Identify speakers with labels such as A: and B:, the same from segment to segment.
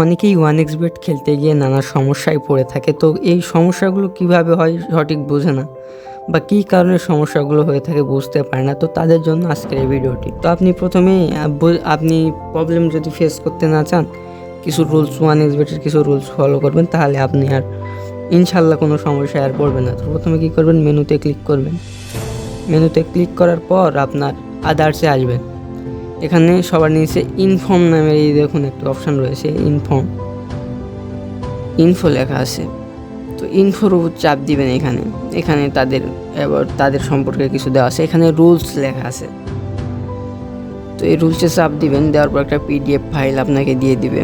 A: অনেকেই one x bet খেলতে গিয়ে নানা সমস্যায় পড়ে থাকে, তো এই সমস্যাগুলো কীভাবে হয় সঠিক বোঝে না বা কী কারণে সমস্যাগুলো হয়ে থাকে বুঝতে পারে না, তো তাদের জন্য আজকের এই ভিডিওটি। তো আপনি প্রথমে আপনি প্রবলেম যদি ফেস করতে না চান, কিছু রুলস ওয়ান এক্স বেটের কিছু রুলস ফলো করবেন, তাহলে আপনি আর ইনশাল্লাহ কোনো সমস্যায় আর পড়বেন না। তো প্রথমে কী করবেন? মেনুতে ক্লিক করবেন। মেনুতে ক্লিক করার পর আপনার আদার্সে আসবেন। এখানে সবার নিচে ইনফর্ম নামের এই দেখুন একটা অপশান রয়েছে, ইনফর্ম। ইনফো লেখা আছে। তো ইনফোর উপর চাপ দিবেন এখানে। এখানে তাদের, এবার তাদের সম্পর্কে কিছু দেওয়া আছে। এখানে রুলস লেখা আছে। তো এই রুলসে চাপ দিবেন, দেওয়ার পর একটা পিডিএফ ফাইল আপনাকে দিয়ে দিবে।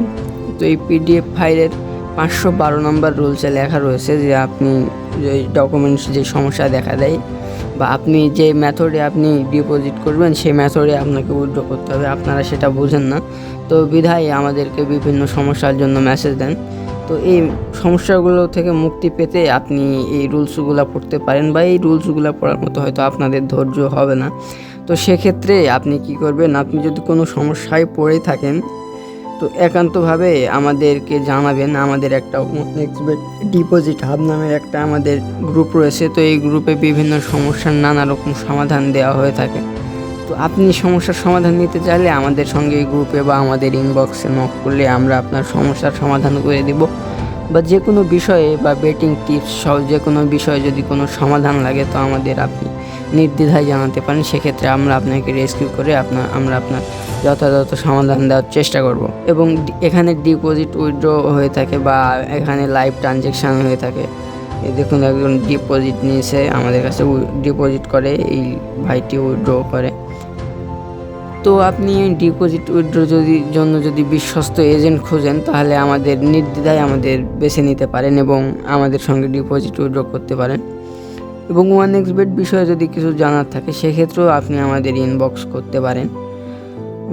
A: তো এই পিডিএফ ফাইলের পাঁচশো বারো নম্বর রুলসে লেখা রয়েছে যে আপনি যে ডকুমেন্টস যে সমস্যা দেখা দেয় বা আপনি যে মেথডে আপনি ডিপোজিট করবেন, সেই মেথডে আপনাকে উইথড্র করতে হবে। আপনারা সেটা বোঝেন না। তো বিধায় আমাদেরকে বিভিন্ন সমস্যার জন্য মেসেজ দেন। তো এই সমস্যাগুলো থেকে মুক্তি পেতে আপনি এই রুলসগুলো পড়তে পারেন বা এই রুলসগুলো পড়ার মতো হয়তো আপনাদের ধৈর্য হবে না। তো সেক্ষেত্রে আপনি কি করবেন? আপনি যদি কোনো সমস্যায় পড়ে থাকেন তো একান্তভাবে আমাদেরকে জানাবেন, আমাদের একটা ডিপোজিট হাব নামের একটা আমাদের গ্রুপ রয়েছে। তো এই গ্রুপে বিভিন্ন সমস্যার নানা রকম সমাধান দেওয়া হয়ে থাকে। তো আপনি সমস্যার সমাধান নিতে চাইলে আমাদের সঙ্গে এই গ্রুপে বা আমাদের ইনবক্সে নক করলে আমরা আপনার সমস্যার সমাধান করে দিব। বা যে কোনো বিষয়ে বা বেটিং টিপস সহ যে কোনো বিষয়ে যদি কোনো সমাধান লাগে তো আমাদের আপনি নির্দ্বিধায় জানাতে পারেন, সেক্ষেত্রে আমরা আপনাকে রেস্কিউ করে আপনার আমরা আপনার যথাযথ সমাধান দেওয়ার চেষ্টা করব। এবং এখানে ডিপোজিট উইথড্র হয়ে থাকে বা এখানে লাইভ ট্রানজেকশান হয়ে থাকে। দেখুন একজন ডিপোজিট নিয়েছে, আমাদের কাছে ডিপোজিট করে, এই ভাইটি উইথড্র করে। তো আপনি ডিপোজিট উইথড্র যদি, জন্য যদি বিশ্বস্ত এজেন্ট খোঁজেন, তাহলে আমাদের নির্দ্বিধায় আমাদের বেছে নিতে পারেন এবং আমাদের সঙ্গে ডিপোজিট উইথড্র করতে পারেন। এবং ওয়ান এক্স বেড বিষয়ে যদি কিছু জানার থাকে, সেক্ষেত্রেও আপনি আমাদের ইনবক্স করতে পারেন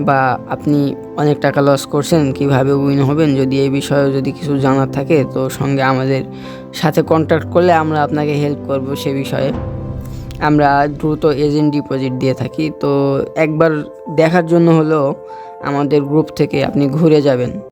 A: বা আপনি অনেক টাকা লস করছেন, কীভাবে উইন হবেন, যদি এই বিষয়ে যদি কিছু জানার থাকে, তো সঙ্গে আমাদের সাথে কন্ট্যাক্ট করলে আমরা আপনাকে হেল্প করব সে বিষয়ে। আমরা দ্রুত এজেন্ট ডিপোজিট দিয়ে থাকি। তো একবার দেখার জন্য হলেও আমাদের গ্রুপ থেকে আপনি ঘুরে যাবেন।